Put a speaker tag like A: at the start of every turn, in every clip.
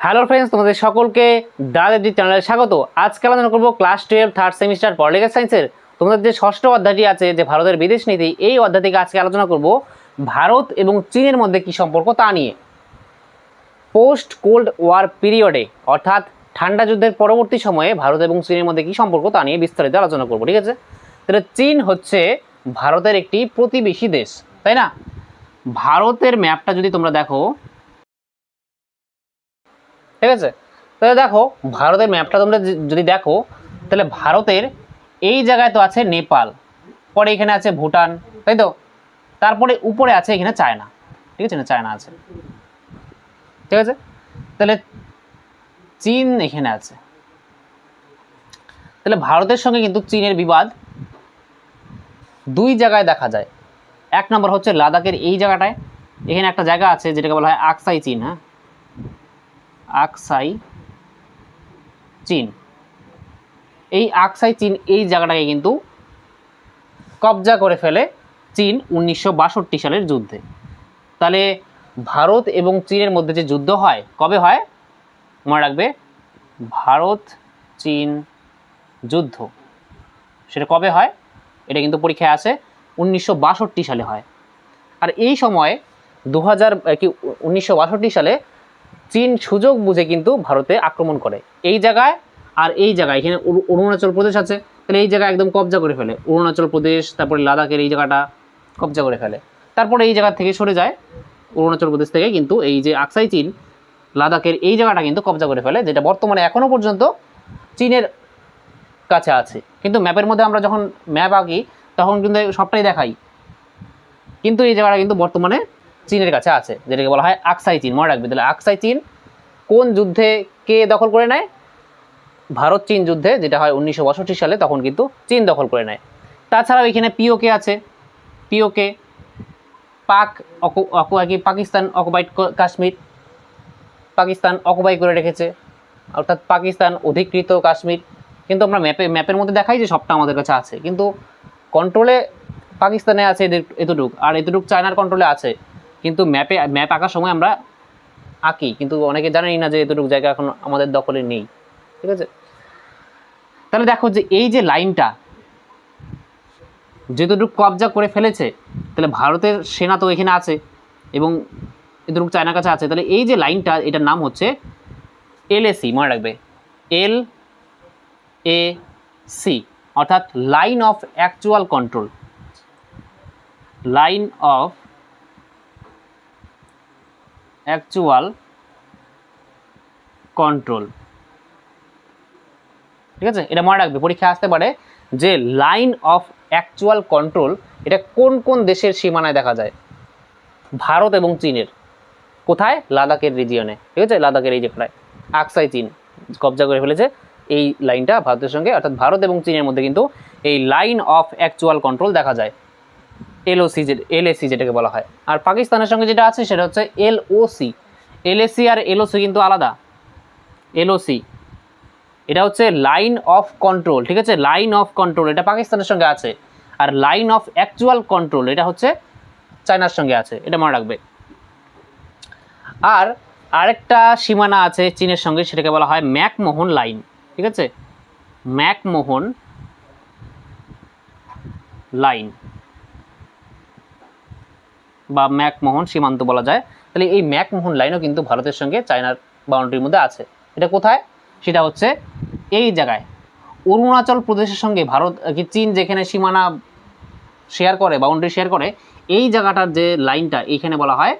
A: Hello friends তোমাদের সকলকে দাদেবজি চ্যানেলে স্বাগত। আজকে আলোচনা করব class twelve third semester political সায়েন্সের তোমাদের যে ষষ্ঠ অধ্যায়টি আছে, যে ভারতের বিদেশ নীতি, এই অধ্যায় থেকে আজকে আলোচনা করব ভারত এবং চীনের মধ্যে কি সম্পর্ক তা নিয়ে। পোস্ট কোল্ড ওয়ার পিরিয়ডে অর্থাৎ ঠান্ডা যুদ্ধের পরবর্তী সময়ে ভারত এবং চীনের মধ্যে কি সম্পর্ক তা নিয়ে বিস্তারিত আলোচনা করব, ঠিক আছে? তাহলে চীন হচ্ছে ভারতের একটি প্রতিবেশী দেশ, তাই না? ভারতের ম্যাপটা যদি তোমরা দেখো ঠিক আছে? তাহলে দেখো, ভারতের ম্যাপটা তোমরা যদি দেখো, তাহলে ভারতের এই জায়গায় তো আছে নেপাল, পরে এখানে আছে ভুটান, তাই তো? তারপরে উপরে আছে এখানে চায়না, ঠিক আছে? না চায়না আছে। ঠিক আছে? তাহলে চীন এখানে আছে। তাহলে ভারতের সঙ্গে কিন্তু চীনের বিবাদ দুই জায়গায় দেখা যায়। এক নম্বর হচ্ছে লাদাখের এই জায়গাটায়, এখানে একটা জায়গা আছে যেটাকে বলা হয় আকসাই চীন হ্যাঁ? আকসাই চীন। এই আকসাই চীন এই জায়গাটাকে কিন্তু কবজা করে ফেলে চীন উনিশশো বাষট্টি সালের যুদ্ধে। তাহলে ভারত এবং চীনের মধ্যে যে যুদ্ধ হয়, কবে হয়? মনে রাখবে, ভারত চীন যুদ্ধ। সেটা কবে হয়? এটা কিন্তু পরীক্ষায় আসে উনিশশো বাষট্টি সালে হয়। আর এই সময় দু হাজার কি, উনিশশো বাষট্টি সালে চীন সুযোগ বুঝে কিন্তু ভারতে আক্রমণ করে। এই জায়গায় আর এই জায়গায়, এখানে অরুণাচল প্রদেশ আছে, তাহলে এই জায়গায় একদম কবজা করে ফেলে। অরুণাচল প্রদেশ, তারপরে লাদাখের এই জায়গাটা কবজা করে ফেলে। তারপরে এই জায়গা থেকে সরে যায়, অরুণাচল প্রদেশ থেকে কিন্তু এই যে আকসাই চীন, লাদাখের এই জায়গাটা কিন্তু কবজা করে ফেলে, যেটা বর্তমানে এখনও পর্যন্ত চীনের কাছে আছে। কিন্তু ম্যাপের মধ্যে আমরা যখন ম্যাপ আঁকি, তখন কিন্তু সবটাই দেখাই। কিন্তু এই জায়গাটা কিন্তু বর্তমানে চীনের কাছে আছে, যেটাকে বলা হয় আকসাই চীন মনে রাখবে। তাহলে আকসাই চীন কোন যুদ্ধে কে দখল করে নেয়? ভারত চীন যুদ্ধে, যেটা হয় উনিশশো বাষট্টি সালে, তখন কিন্তু চীন দখল করে নেয়। তাছাড়াও এখানে পিওকে আছে? পিওকে পাক অকু- অকু- আর কি, পাকিস্তান অকুপাইড কাশ্মীর। পাকিস্তান অকুপাই করে রেখেছে। অর্থাৎ পাকিস্তান অধিকৃত কাশ্মীর। কিন্তু আমরা ম্যাপে, ম্যাপের মধ্যে দেখাই যে সবটা আমাদের কাছে আছে। কিন্তু কন্ট্রোলে পাকিস্তানে আছে এতটুক। আর এতটুক চায়নার কন্ট্রোলে আছে। কিন্তু ম্যাপে ম্যাপ আঁকার সময় আমরা আঁকি, কিন্তু অনেকে জানেই না যে এতটুকু জায়গা এখন আমাদের দখলে নেই, ঠিক আছে? তাহলে দেখো যে এই যে লাইনটা, যেতটুকু কবজা করে ফেলেছে, তাহলে ভারতের সেনা তো এখানে আছে, এবং এতটুকু চায়নার কাছে আছে, তাহলে এই যে লাইনটা, এটার নাম হচ্ছে এলএসি মনে রাখবে, এল এ সি, অর্থাৎ line of actual control, line of actual control ঠিক আছে? এটা মনে রাখবে, পরীক্ষা আসতে পারে যে লাইন অফ অ্যাকচুয়াল কন্ট্রোল এটা কোন কোন দেশের সীমানায় দেখা যায়? ভারত এবং চীনের। কোথায়? লাদাখের রিজিয়নে ঠিক আছে? লাদাখের এই যেখানে আকসাই চীন কবজা করে ফেলেছে এই লাইনটা ভারতের সঙ্গে। অর্থাৎ ভারত এবং চীনের মধ্যে কিন্তু এই লাইন অফ অ্যাকচুয়াল কন্ট্রোল দেখা যায়। এলওসি যে এলএসি যেটাকে বলা হয়। আর পাকিস্তানের সঙ্গে যেটা আছে সেটা হচ্ছে এলওসি এলএসি আর এলওসি কিন্তু আলাদা। এলওসি এটা হচ্ছে লাইন অফ কন্ট্রোল, ঠিক আছে? লাইন অফ কন্ট্রোল, এটা পাকিস্তানের সঙ্গে আছে। আর লাইন অফ অ্যাকচুয়াল কন্ট্রোল, এটা হচ্ছে চায়নার সঙ্গে আছে, এটা মনে রাখবে। আর আরেকটা সীমানা আছে চীনের সঙ্গে, সেটাকে বলা হয় ম্যাকমোহন লাইন, ঠিক আছে? McMahon line. বা ম্যাকমোহন সীমান্ত বলা যায়। তাহলে এই ম্যাকমোহন লাইনও কিন্তু ভারতের সঙ্গে চায়নার বাউন্ডারির মধ্যে আছে। এটা কোথায়? সেটা হচ্ছে এই জায়গায়। অরুণাচল প্রদেশের সঙ্গে ভারত কি চীন যেখানে সীমানা শেয়ার করে বাউন্ডারি শেয়ার করে, এই জায়গাটার যে লাইনটা এইখানে বলা হয়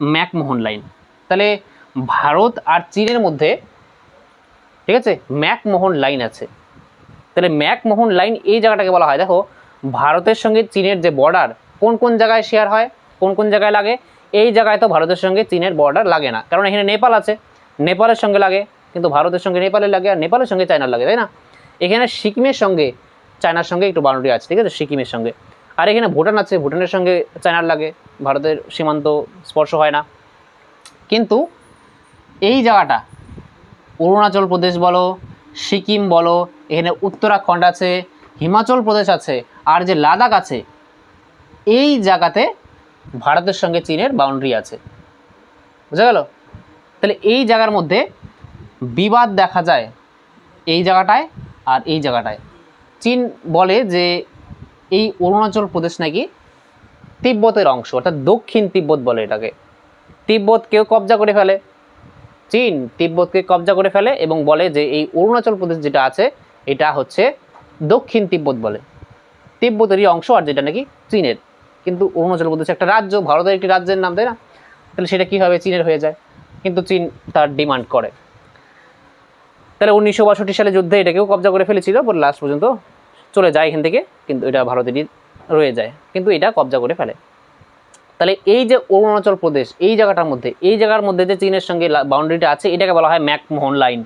A: ম্যাকমোহন লাইন তাহলে ভারত আর চীনের মধ্যে, ঠিক আছে, ম্যাকমোহন লাইন আছে। তাহলে ম্যাকমোহন লাইন এই জায়গাটাকে বলা হয়। দেখো, ভারতের সঙ্গে চীনের যে বর্ডার কোন কোন জায়গায় শেয়ার হয়, কোন কোন জায়গায় লাগে, এই জায়গায় তো ভারতের সঙ্গে চীনের বর্ডার লাগে না। কারণ এখানে নেপাল আছে, নেপালের সঙ্গে লাগে, কিন্তু ভারতের সঙ্গে নেপালের লাগে আর নেপালের সঙ্গে চায়নার লাগে, তাই না? এখানে সিকিমের সঙ্গে, চায়নার সঙ্গে একটু বাউন্ডারি আছে, ঠিক আছে? সিকিমের সঙ্গে। আর এখানে ভুটান আছে, ভুটানের সঙ্গে চায়নার লাগে, ভারতের সীমান্ত স্পর্শ হয় না। কিন্তু এই জায়গাটা, অরুণাচল প্রদেশ বলো, সিকিম বলো, এখানে উত্তরাখণ্ড আছে, হিমাচল প্রদেশ আছে, আর যে লাদাখ আছে এই জায়গাতে ভারতের সঙ্গে চীনের বাউন্ডারি আছে। বুঝা গেল? তাহলে এই জায়গার মধ্যে বিবাদ দেখা যায় এই জায়গাটায় আর এই জায়গাটায়। চীন বলে যে এই অরুণাচল প্রদেশ নাকি তিব্বতের অংশ, অর্থাৎ দক্ষিণ তিব্বত বলে এটাকে। তিব্বত কেউ কবজা করে ফেলে। চীন তিব্বতকে কবজা করে ফেলে এবং বলে যে এই অরুণাচল প্রদেশ যেটা আছে, এটা হচ্ছে দক্ষিণ তিব্বত বলে। তিব্বতেরই অংশ আর যেটা নাকি চীনের। কিন্তু অরুণাচল প্রদেশ একটা রাজ্য, ভারতের একটি রাজ্যের নাম, তাই না? তাহলে সেটা কীভাবে চীনের হয়ে যায়? কিন্তু চীন তার ডিমান্ড করে। তাহলে উনিশশো বাষট্টি সালে যুদ্ধে এটাকেও কবজা করে ফেলেছিল পরে লাস্ট পর্যন্ত চলে যায় এখান থেকে, কিন্তু এটা ভারতেরই রয়ে যায়। কিন্তু এটা কবজা করে ফেলে। তাহলে এই যে অরুণাচল প্রদেশ, এই জায়গাটার মধ্যে, এই জায়গার মধ্যে যে চীনের সঙ্গে বাউন্ডারিটা আছে, এটাকে বলা হয় ম্যাকমোহন লাইন।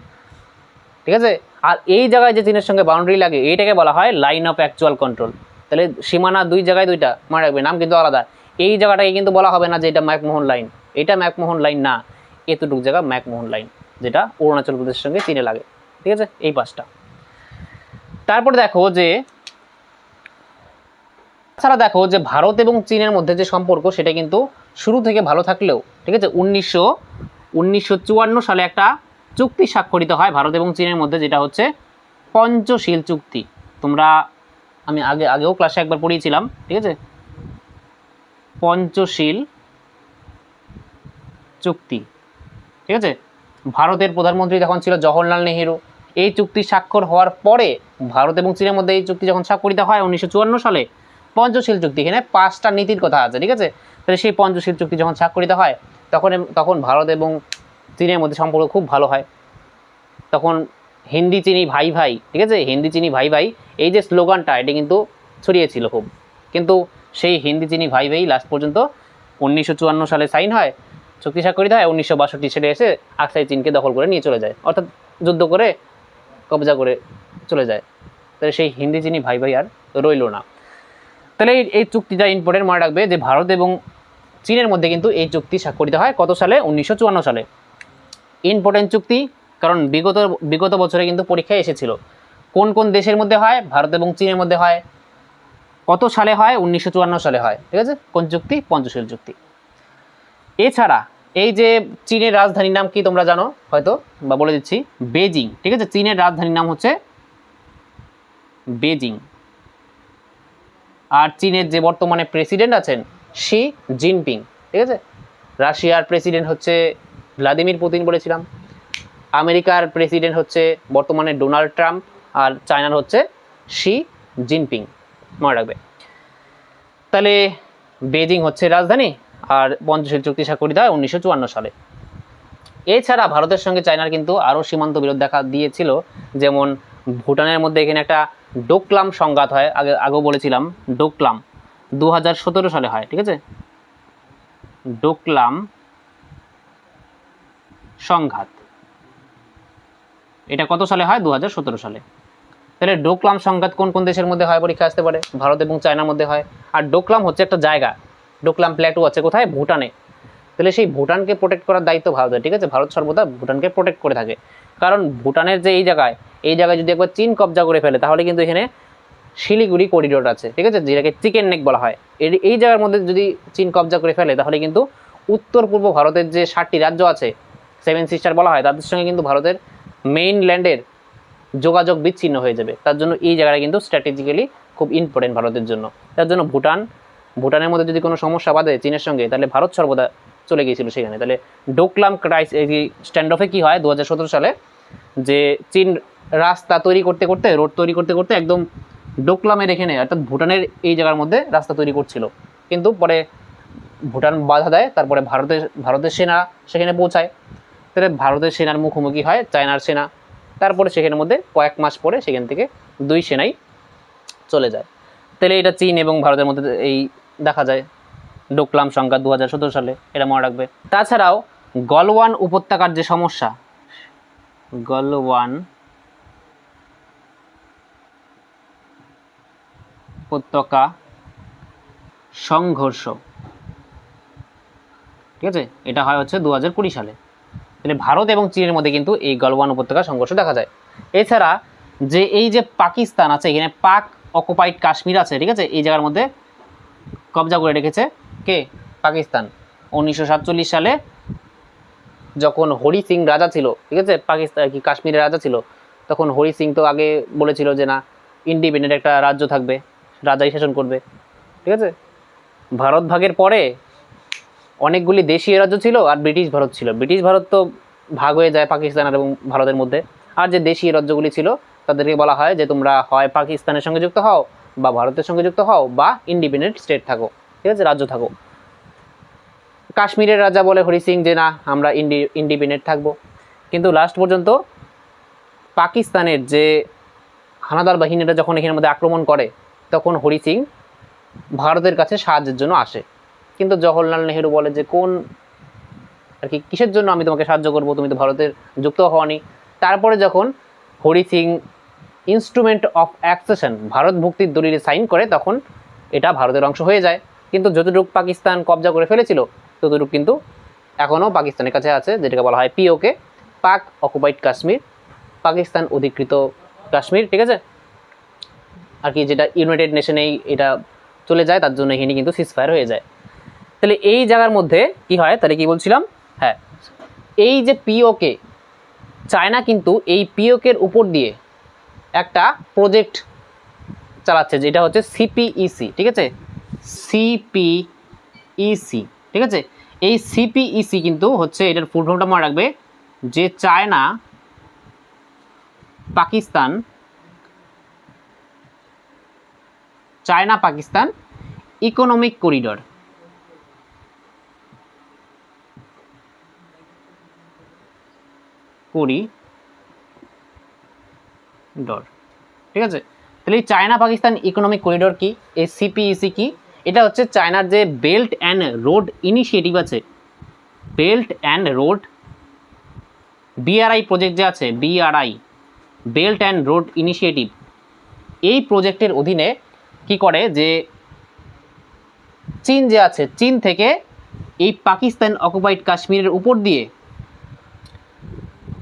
A: ঠিক আছে? আর এই জায়গায় যে চীনের সঙ্গে বাউন্ডারি লাগে এইটাকে বলা হয় লাইন অফ অ্যাকচুয়াল কন্ট্রোল তাহলে সীমানা দুই জায়গায় দুইটা, মনে রাখবে, নাম কিন্তু আলাদা। এই জায়গাটাকে কিন্তু বলা হবে না যে এটা ম্যাকমোহন লাইন। এটা ম্যাকমোহন লাইন না, এতটুকু জায়গা ম্যাকমোহন লাইন, যেটা অরুণাচল প্রদেশের সঙ্গে চীনে লাগে। ঠিক আছে? এই পাঁচটা তারপর দেখো যে, তাছাড়া দেখো যে ভারত এবং চীনের মধ্যে যে সম্পর্ক, সেটা কিন্তু শুরু থেকে ভালো থাকলেও, ঠিক আছে? উনিশশো উনিশশো সালে একটা চুক্তি স্বাক্ষরিত হয় ভারত এবং চীনের মধ্যে, যেটা হচ্ছে পঞ্চশীল চুক্তি। তোমরা আমি আগে, আগেও ক্লাসে একবার পড়িয়েছিলাম, ঠিক আছে? পঞ্চশীল চুক্তি, ঠিক আছে? ভারতের প্রধানমন্ত্রী তখন ছিল জওহরলাল নেহেরু, এই চুক্তি স্বাক্ষর হওয়ার পরে ভারত এবং চীনের মধ্যে এই চুক্তি যখন স্বাক্ষরিত হয় উনিশশো চুয়ান্ন সালে, পঞ্চশীল চুক্তি, এখানে পাঁচটা নীতির কথা আছে, ঠিক আছে? তাহলে সেই পঞ্চশীল চুক্তি যখন স্বাক্ষরিত হয়, তখন তখন ভারত এবং চীনের মধ্যে সম্পর্ক খুব ভালো হয়। তখন হিন্দি চিনি ভাই ভাই, ঠিক আছে? হিন্দি চিনি ভাই ভাই, এই যে স্লোগানটা, এটি কিন্তু ছড়িয়েছিল খুব। কিন্তু সেই হিন্দি চিনি ভাই ভাই লাস্ট পর্যন্ত উনিশশো চুয়ান্ন সালে সাইন হয়, চুক্তি স্বাক্ষরিত হয়, উনিশশো বাষট্টি সালে এসে আকসাই চীনকে দখল করে নিয়ে চলে যায়। অর্থাৎ যুদ্ধ করে কবজা করে চলে যায়। তাহলে সেই হিন্দি চিনি ভাই ভাই আর রইল না। তাহলে এই চুক্তিটা ইম্পর্টেন্ট মনে রাখবে যে ভারত এবং চীনের মধ্যে কিন্তু এই চুক্তি স্বাক্ষরিত হয় কত সালে? উনিশশো চুয়ান্ন সালে। ইম্পর্টেন্ট চুক্তি কারণ বিগত বিগত বছরে কিন্তু পরীক্ষায় এসেছিল। কোন কোন দেশের মধ্যে হয়? ভারত এবং চীনের মধ্যে হয়। কত সালে হয়? উনিশশো চুয়ান্ন সালে হয়। ঠিক আছে? কোন চুক্তি? পঞ্চশীল চুক্তি। এছাড়া এই যে চীনের রাজধানীর নাম কি তোমরা জানো? হয়তো বা বলে দিচ্ছি, বেজিং। ঠিক আছে? চীনের রাজধানীর নাম হচ্ছে বেজিং। আর চীনের যে বর্তমানে প্রেসিডেন্ট আছেন, শি জিনপিং। ঠিক আছে? রাশিয়ার প্রেসিডেন্ট হচ্ছে ভ্লাদিমির পুতিন বলেছিলাম। আমেরিকার প্রেসিডেন্ট হচ্ছে বর্তমানে ডোনাল্ড ট্রাম্প আর চায়নার হচ্ছে শি জিনপিং। মনে রাখবে। তাহলে বেজিং হচ্ছে রাজধানী আর পঞ্চশীল চুক্তি স্বাক্ষরিত হয় উনিশশো চুয়ান্ন সালে। এছাড়া ভারতের সঙ্গে চায়নার কিন্তু আরও সীমান্ত বিরোধ দেখা দিয়েছিল, যেমন ভুটানের মধ্যে এখানে একটা ডোকলাম সংঘাত হয়, আগে, আগেও বলেছিলাম, ডোকলাম দু হাজার সতেরো সালে হয়, ঠিক আছে? ডোকলাম সংঘাত। এটা কত সালে হয়? দু হাজার সতেরো সালে। তাহলে ডোকলাম সংঘাত কোন কোন দেশের মধ্যে হয় পরীক্ষা আসতে পারে? ভারত এবং চায়নার মধ্যে হয়। আর ডোকলাম হচ্ছে একটা জায়গা। ডোকলাম প্ল্যাটু আছে কোথায়? ভুটানে। তাহলে সেই ভুটানকে প্রোটেক্ট করার দায়িত্ব ভারতের, ঠিক আছে? ভারত সর্বদা ভুটানকে প্রোটেক্ট করে থাকে। কারণ ভুটানের যে এই জায়গায় এই জায়গায় যদি একবার চীন কবজা করে ফেলে, তাহলে কিন্তু এখানে শিলিগুড়ি করিডোর আছে, ঠিক আছে? যেটাকে চিকেন নেক বলা হয়। এর, এই জায়গার মধ্যে যদি চীন কবজা করে ফেলে, তাহলে কিন্তু উত্তর পূর্ব ভারতের যে ষাটটি রাজ্য আছে সেভেন সিস্টার বলা হয়, তাদের সঙ্গে কিন্তু ভারতের মেইন ল্যান্ডের যোগাযোগ বিচ্ছিন্ন হয়ে যাবে। তার জন্য এই জায়গাটা কিন্তু স্ট্র্যাটেজিক্যালি খুব ইম্পর্টেন্ট ভারতের জন্য। তার জন্য ভুটান, ভুটানের মধ্যে যদি কোনো সমস্যা বাঁধে চীনের সঙ্গে, তাহলে ভারত সর্বদা চলে গিয়েছিল সেখানে। তাহলে ডোকলাম ক্রাইস এই স্ট্যান্ড অফে কী হয়? দু হাজার সতেরো সালে যে চীন রাস্তা তৈরি করতে করতে রোড তৈরি করতে করতে একদম ডোকলামের এখানে, অর্থাৎ ভুটানের এই জায়গার মধ্যে রাস্তা তৈরি করছিল। কিন্তু পরে ভুটান বাধা দেয়, তারপরে ভারতের ভারতের সেনা সেখানে পৌঁছায়। তাহলে ভারতের সেনার মুখোমুখি হয় চায়নার সেনা। তারপরে সেখানের মধ্যে কয়েক মাস পরে সেখান থেকে দুই সেনাই চলে যায়। তাহলে এটা চীন এবং ভারতের মধ্যে এই দেখা যায়। ডোকলাম সংখ্যা দু হাজার সতেরো সালে এটা মনে রাখবে। তাছাড়াও গলওয়ান উপত্যকার যে সমস্যা, গলওয়ান উপত্যকা সংঘর্ষ, ঠিক আছে? এটা হয় হচ্ছে দু হাজার কুড়ি সালে। তাহলে ভারত এবং চীনের মধ্যে কিন্তু এই গলওয়ান উপত্যকা সংঘর্ষ দেখা যায়। এছাড়া যে এই যে পাকিস্তান আছে, এখানে পাক অকুপাইড কাশ্মীর আছে, ঠিক আছে? এই জায়গার মধ্যে কবজা করে রেখেছে কে? পাকিস্তান। উনিশশো সাতচল্লিশ সালে যখন হরি সিং রাজা ছিল, ঠিক আছে? পাকিস্তান কি কাশ্মীরের রাজা ছিল, তখন হরি সিং তো আগে বলেছিল যে না ইন্ডিপেন্ডেন্ট একটা রাজ্য থাকবে, রাজাই শাসন করবে, ঠিক আছে? ভারত ভাগের পরে অনেকগুলি দেশীয় রাজ্য ছিল আর ব্রিটিশ ভারত ছিল। ব্রিটিশ ভারত তো ভাগ হয়ে যায় পাকিস্তান এবং ভারতের মধ্যে। আর যে দেশীয় রাজ্যগুলি ছিল, তাদেরকে বলা হয় যে তোমরা হয় পাকিস্তানের সঙ্গে যুক্ত হও বা ভারতের সঙ্গে যুক্ত হও বা ইন্ডিপেন্ডেন্ট স্টেট থাকো। ঠিক আছে, রাজ্য থাকো। কাশ্মীরের রাজা বলে হরি সিং যে, না, আমরা ইন্ডি ইন্ডিপেন্ডেন্ট থাকব। কিন্তু লাস্ট পর্যন্ত পাকিস্তানের যে হানাদার বাহিনীরা যখন এখানের মধ্যে আক্রমণ করে, তখন হরি সিং ভারতের কাছে সাহায্যের জন্য আসে। কিন্তু জওহরলাল নেহেরু বলে যে, কোন আর কি, কিসের জন্য আমি তোমাকে সাহায্য করব? তুমি তো ভারতের যুক্ত হওয়ানি তারপরে যখন Hari Singh instrument of accession Bharat ভুক্তির দলিলে সাইন করে, তখন এটা ভারতের অংশ হয়ে যায়। কিন্তু যতটুকু পাকিস্তান কবজা করে ফেলেছিল, ততটুকু কিন্তু এখনও পাকিস্তানের কাছে আছে, যেটাকে বলা হয় পিওকে পাক অকুপাইড কাশ্মীর, পাকিস্তান অধিকৃত কাশ্মীর, ঠিক আছে? আর কি, যেটা ইউনাইটেড নেশনেই এটা চলে যায়, তার জন্য এখানে কিন্তু সিসফায়ার হয়ে যায়। তাহলে এই জায়গার মধ্যে কি হয়? তাহলে কি বলছিলাম? হ্যাঁ। এই যে পিওকে চায়না কিন্তু এই পিওকের উপর দিয়ে একটা প্রজেক্ট চালাচ্ছে, যেটা হচ্ছে সিপিইসি ঠিক আছে? সিপিইসি ঠিক আছে? এই সিপিইসি কিন্তু হচ্ছে এটার ফুল ফর্মটা মনে রাখবে যে China Pakistan China Pakistan economic corridor corridor ঠিক আছে? তাহলে এই চায়না পাকিস্তান ইকোনমিক করিডোর কি? এই সিপিইসি কি? এটা হচ্ছে চায়নার যে বেল্ট অ্যান্ড রোড ইনিশিয়েটিভ আছে। Belt and road BRI project যে আছে BRI belt and road initiative এই প্রজেক্টের অধীনে কি করে যে চীন যে আছে, চীন থেকে এই পাকিস্তান অকুপাইড কাশ্মীরের উপর দিয়ে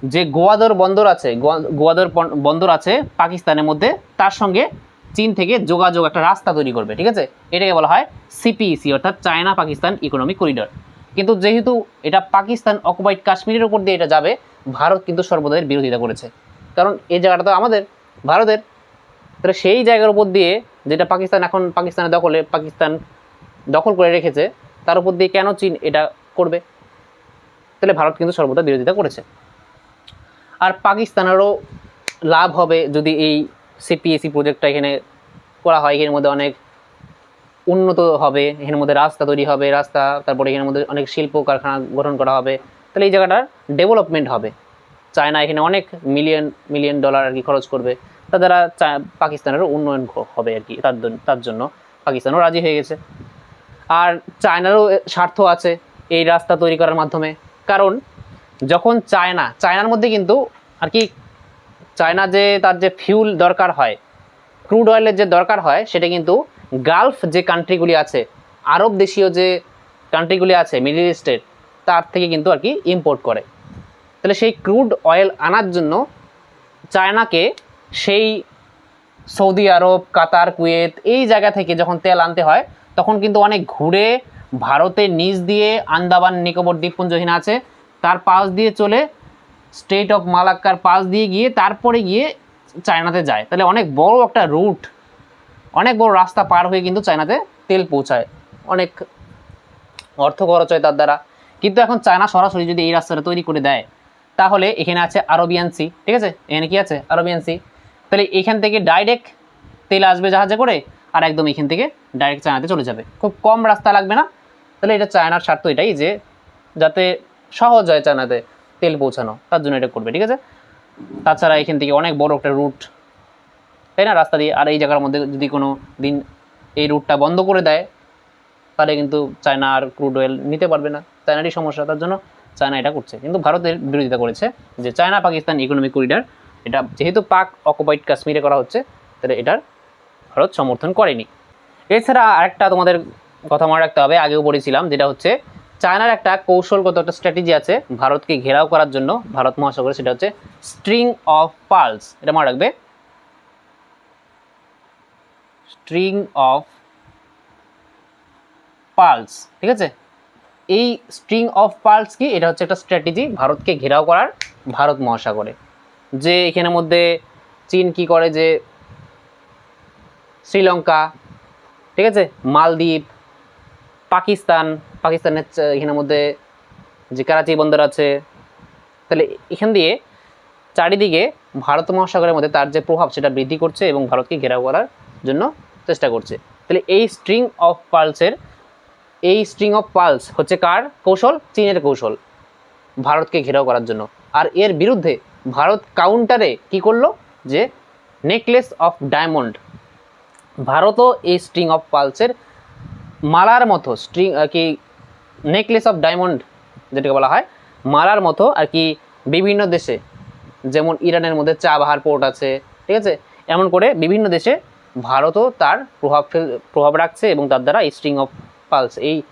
A: যে গোয়াদর বন্দর আছে, গোয়া- গোয়াদর বন্দর আছে পাকিস্তানের মধ্যে, তার সঙ্গে চীন থেকে যোগাযোগ একটা রাস্তা তৈরি করবে, ঠিক আছে? এটাকে বলা হয় সিপিইসি অর্থাৎ চায়না পাকিস্তান ইকোনমিক করিডর কিন্তু যেহেতু এটা পাকিস্তান অকুপাইড কাশ্মীরের উপর দিয়ে এটা যাবে, ভারত কিন্তু সর্বদাই বিরোধিতা করেছে। কারণ এই জায়গাটা তো আমাদের, ভারতের। তাহলে সেই জায়গার উপর দিয়ে যেটা পাকিস্তান এখন পাকিস্তানের দখলে, পাকিস্তান দখল করে রেখেছে, তার উপর দিয়ে কেন চীন এটা করবে? তাহলে ভারত কিন্তু সর্বদা বিরোধিতা করেছে। আর পাকিস্তানেরও লাভ হবে যদি এই সিপিএসি প্রজেক্টটা এখানে করা হয়। এখানের মধ্যে অনেক উন্নত হবে এখানের মধ্যে রাস্তা তৈরি হবে, রাস্তা, তারপরে এখানের মধ্যে অনেক শিল্প কারখানা গঠন করা হবে। তাহলে এই জায়গাটার ডেভেলপমেন্ট হবে। চায়না এখানে অনেক মিলিয়ন মিলিয়ন ডলার আর কি খরচ করবে। তা দ্বারা পাকিস্তানেরও উন্নয়ন হবে আর কি তার তার জন্য। পাকিস্তানও রাজি হয়ে গেছে। আর চায়নারও স্বার্থ আছে এই রাস্তা তৈরি করার মাধ্যমে। কারণ যখন চায়না, চায়নার মধ্যে কিন্তু আর কি চায়না যে তার যে ফিউল দরকার হয় ক্রুড অয়েলের যে দরকার হয়, সেটা কিন্তু গালফ যে কান্ট্রিগুলি আছে, আরব দেশীয় যে কান্ট্রিগুলি আছে মিডল ইস্টের তার থেকে কিন্তু আর কি ইম্পোর্ট করে। তাহলে সেই ক্রুড অয়েল আনার জন্য চায়নাকে সেই সৌদি আরব, কাতার, কুয়েত এই জায়গা থেকে যখন তেল আনতে হয়, তখন কিন্তু অনেক ঘুরে ভারতের নিচ দিয়ে আন্দামান, নিকোবর দ্বীপপুঞ্জ আছে তার পাশ দিয়ে চলে স্টেট অফ মালাক্কার পাশ দিয়ে গিয়ে তারপরে গিয়ে চায়নাতে যায়। তাহলে অনেক বড় একটা রুট, অনেক বড় রাস্তা পার হয়ে কিন্তু চায়নাতে তেল পৌঁছায়। অনেক অর্থ খরচ হয় তার দ্বারা। কিন্তু এখন চায়না সরাসরি যদি এই রাস্তাটা তৈরি করে দেয়, তাহলে এখানে আছে আরবিয়ান সি, ঠিক আছে? এখানে কি আছে? Arabian sea. তাহলে এখান থেকে ডাইরেক্ট তেল আসবে জাহাজে করে আর একদম এখান থেকে ডাইরেক্ট চায়নাতে চলে যাবে। খুব কম রাস্তা লাগবে না। তাহলে এটা চায়নার স্বার্থ এটাই যে যাতে সহজ হয় চায়নাতে তেল পৌঁছানো, তার জন্য এটা করবে, ঠিক আছে? তাছাড়া এখান থেকে অনেক বড় একটা রুট তাই না? রাস্তা দিয়ে, আর এই জায়গার মধ্যে যদি কোনো দিন এই রুটটা বন্ধ করে দেয়, তাহলে কিন্তু চায়না আর ক্রুড অয়েল নিতে পারবে না। চায়নারই সমস্যা, তার জন্য চায়না এটা করছে। কিন্তু ভারতের বিরোধিতা করেছে যে চায়না, পাকিস্তান ইকোনমিক করিডর এটা যেহেতু পাক অকুপাইড কাশ্মীরে করা হচ্ছে, তাহলে এটার ভারত সমর্থন করেনি। এছাড়া আরেকটা তোমাদের কথা মনে রাখতে হবে, আগেও বলেছিলাম, যেটা হচ্ছে চায়নার একটা কৌশলগত একটা স্ট্র্যাটেজি আছে ভারতকে ঘেরাও করার জন্য, ভারত মহাসাগরে, সেটা হচ্ছে স্ট্রিং অফ পালস এটা মনে রাখবে। স্ট্রিং অফ পালস ঠিক আছে? এই স্ট্রিং অফ পার্লস কি? এটা হচ্ছে একটা স্ট্র্যাটেজি ভারতকে ঘেরাও করার ভারত মহাসাগরে। যে এখানের মধ্যে চীন কি করে যে শ্রীলঙ্কা, ঠিক আছে? মালদ্বীপ, পাকিস্তান পাকিস্তানের এখানের মধ্যে যে করাচি বন্দর আছে, তাহলে এখান দিয়ে চারিদিকে ভারত মহাসাগরের মধ্যে তার যে প্রভাব সেটা বৃদ্ধি করছে এবং ভারতকে ঘেরাও করার জন্য চেষ্টা করছে। তাহলে এই স্ট্রিং অফ পালসের এই স্ট্রিং অফ পালস হচ্ছে কার কৌশল? চীনের কৌশল। ভারতকে ঘেরাও করার জন্য। আর এর বিরুদ্ধে ভারত কাউন্টারে কি করল? যে নেকলেস অফ ডায়মন্ড ভারতও এই স্ট্রিং অফ পালসের মালার মতো স্ট্রিং কি নেকলেস অফ ডায়মন্ড যেটাকে বলা হয় মালার মতো আর কি বিভিন্ন দেশে, যেমন ইরানের মধ্যে চা বাহার পোর্ট আছে, ঠিক আছে? এমন করে বিভিন্ন দেশে ভারতও তার প্রভাব ফেল- প্রভাব রাখছে এবং তার দ্বারা স্ট্রিং অফ পালস, এই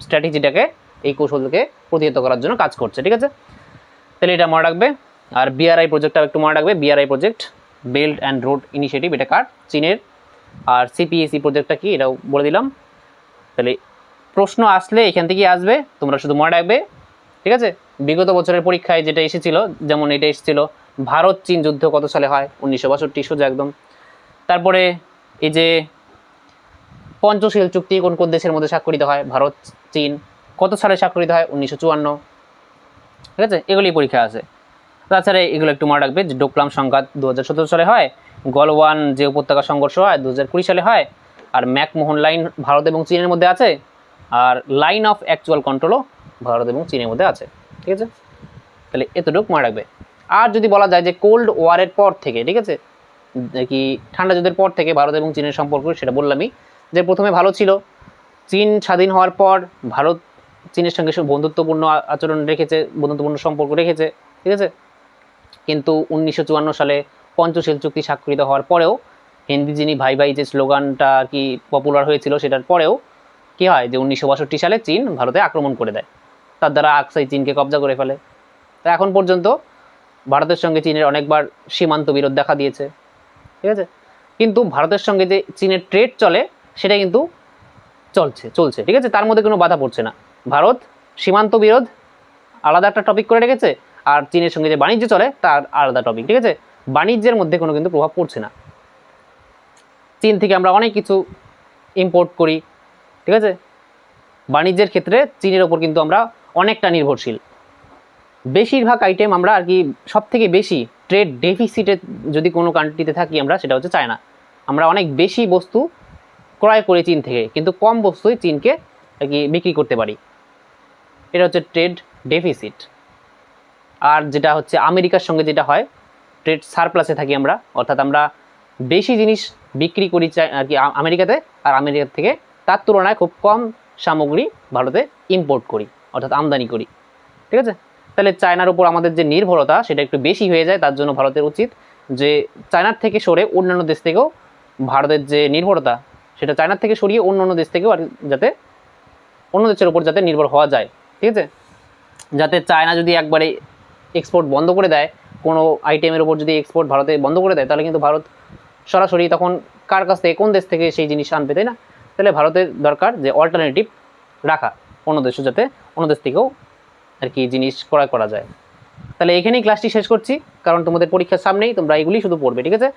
A: স্ট্র্যাটেজিটাকে, এই কৌশলকে প্রতিহত করার জন্য কাজ করছে, ঠিক আছে? তাহলে এটা মনে রাখবে। আর বিআরআই প্রজেক্টটা একটু মনে রাখবে। BRI project belt and road initiative এটা কার? চীনের। আর সিপিএসি প্রজেক্টটা কি? এটাও বলে দিলাম। তাহলে প্রশ্ন আসলে এখান থেকেই আসবে, তোমরা শুধু মনে রাখবে, ঠিক আছে? বিগত বছরের পরীক্ষায় যেটা এসেছিল, যেমন এটা এসেছিল, ভারত চীন যুদ্ধ কত সালে হয়? উনিশশো বাষট্টি সোজা একদম। তারপরে এই যে পঞ্চশীল চুক্তি কোন কোন দেশের মধ্যে স্বাক্ষরিত হয়? ভারত, চীন, কত সালে স্বাক্ষরিত হয়? উনিশশো চুয়ান্ন। ঠিক আছে? এগুলি পরীক্ষা আছে। তাছাড়া এগুলো একটু মনে রাখবে, যে ডোকলাম সংঘাত দু হাজার সতেরো সালে হয়, গলওয়ান যে উপত্যকা সংঘর্ষ হয় দু হাজার কুড়ি সালে হয়, আর ম্যাকমোহন লাইন ভারত এবং চীনের মধ্যে আছে আর লাইন অফ অ্যাকচুয়াল কন্ট্রোলও ভারত এবং চীনের মধ্যে আছে, ঠিক আছে? তাহলে এতটুকু মনে রাখবে। আর যদি বলা যায় যে কোল্ড ওয়ারের পর থেকে, ঠিক আছে? কি ঠান্ডা যুদ্ধের পর থেকে ভারত এবং চীনের সম্পর্ক, সেটা বললামই, যে প্রথমে ভালো ছিল। চীন স্বাধীন হওয়ার পর ভারত চীনের সঙ্গে বন্ধুত্বপূর্ণ আচরণ রেখেছে, বন্ধুত্বপূর্ণ সম্পর্ক রেখেছে, ঠিক আছে? কিন্তু উনিশশো চুয়ান্ন সালে পঞ্চশীল চুক্তি স্বাক্ষরিত হওয়ার পরেও, হিন্দি যিনি ভাই ভাই যে স্লোগানটা আর কি পপুলার হয়েছিল, সেটার পরেও কী হয় যে উনিশশো বাষট্টি সালে চীন ভারতে আক্রমণ করে দেয়। তার দ্বারা আকসাই চীনকে কবজা করে ফেলে। তো এখন পর্যন্ত ভারতের সঙ্গে চীনের অনেকবার সীমান্ত বিরোধ দেখা দিয়েছে। ঠিক আছে? কিন্তু ভারতের সঙ্গে যে চীনের ট্রেড চলে, সেটা কিন্তু চলছে চলছে। ঠিক আছে? তার মধ্যে কোনো বাধা পড়ছে না। ভারত সীমান্ত বিরোধ আলাদা একটা টপিক করে রেখেছে, আর চীনের সঙ্গে যে বাণিজ্য চলে, তার আলাদা টপিক ঠিক আছে? বাণিজ্যের মধ্যে কোনো কিন্তু প্রভাব পড়ছে না। চীন থেকে আমরা অনেক কিছু ইম্পোর্ট করি। ঠিক আছে? বাণিজ্যের ক্ষেত্রে চীনের ওপর কিন্তু আমরা অনেকটা নির্ভরশীল। বেশিরভাগ আইটেম আমরা আর কি সব থেকে বেশি ট্রেড ডেফিসিটে যদি কোনো কান্ট্রিতে থাকি আমরা, সেটা হচ্ছে চায়না। আমরা অনেক বেশি বস্তু ক্রয় করি চীন থেকে, কিন্তু কম বস্তুই চীনকে আর কি বিক্রি করতে পারি। এটা হচ্ছে ট্রেড ডেফিসিট আর যেটা হচ্ছে আমেরিকার সঙ্গে যেটা হয় ট্রেড সারপ্লাসে থাকি আমরা, অর্থাৎ আমরা বেশি জিনিস বিক্রি করি চাই- আর কি আমেরিকাতে, আর আমেরিকা থেকে তার তুলনায় খুব কম সামগ্রী ভারতে ইম্পোর্ট করি, অর্থাৎ আমদানি করি। ঠিক আছে? তাহলে চায়নার উপর আমাদের যে নির্ভরতা, সেটা একটু বেশি হয়ে যায়, তার জন্য ভারতের উচিত যে চায়নার থেকে সরে অন্যান্য দেশ থেকেও ভারতের যে নির্ভরতা, সেটা চায়নার থেকে সরিয়ে অন্য অন্য দেশ থেকেও আর যাতে অন্য দেশের উপর যাতে নির্ভর হওয়া যায়। ঠিক আছে? যাতে চায়না যদি একবারে এক্সপোর্ট বন্ধ করে দেয়, কোনো আইটেমের উপর যদি এক্সপোর্ট ভারতে বন্ধ করে দেয়, তাহলে কিন্তু ভারত সরাসরি তখন কার কাছ থেকে, কোন দেশ থেকে সেই জিনিস আনবে, তাই না? তাহলে ভারতের দরকার যে অল্টারনেটিভ রাখা অন্য দেশও যাতে অন্য দেশ থেকেও আর কি জিনিস ক্রয় করা যায়। তাহলে এখানেই ক্লাসটি শেষ করছি, কারণ তোমাদের পরীক্ষার সামনেই তোমরা এগুলি শুধু পড়বে, ঠিক আছে?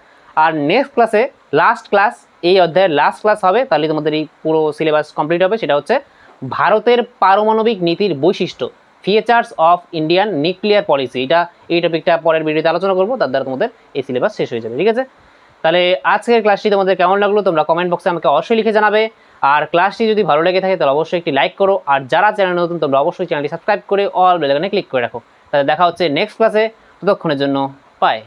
A: আর নেক্সট ক্লাসে লাস্ট ক্লাস এই অধ্যায়ের লাস্ট ক্লাস হবে, তাহলে তোমাদের এই পুরো সিলেবাস কমপ্লিট হবে, সেটা হচ্ছে ভারতের পারমাণবিক নীতির বৈশিষ্ট্য features of Indian nuclear policy এটা, এই টপিকটা পরের ভিডিওতে আলোচনা করব, তার দ্বারা তোমাদের এই সিলেবাস শেষ হয়ে যাবে, ঠিক আছে? তাহলে আজকের ক্লাসটি তোমাদের কেমন লাগল তোমরা কমেন্ট বক্সে আমাকে অবশ্যই লিখে জানাবে। আর ক্লাসটি যদি ভালো লেগে থাকে তাহলে অবশ্যই একটি লাইক করো। আর যারা চ্যানেল নতুন তোমরা অবশ্যই চ্যানেলটি সাবস্ক্রাইব করে অল বেলাকানে ক্লিক করে রাখো। তাহলে দেখা হচ্ছে নেক্সট ক্লাসে ততক্ষণের জন্য পায়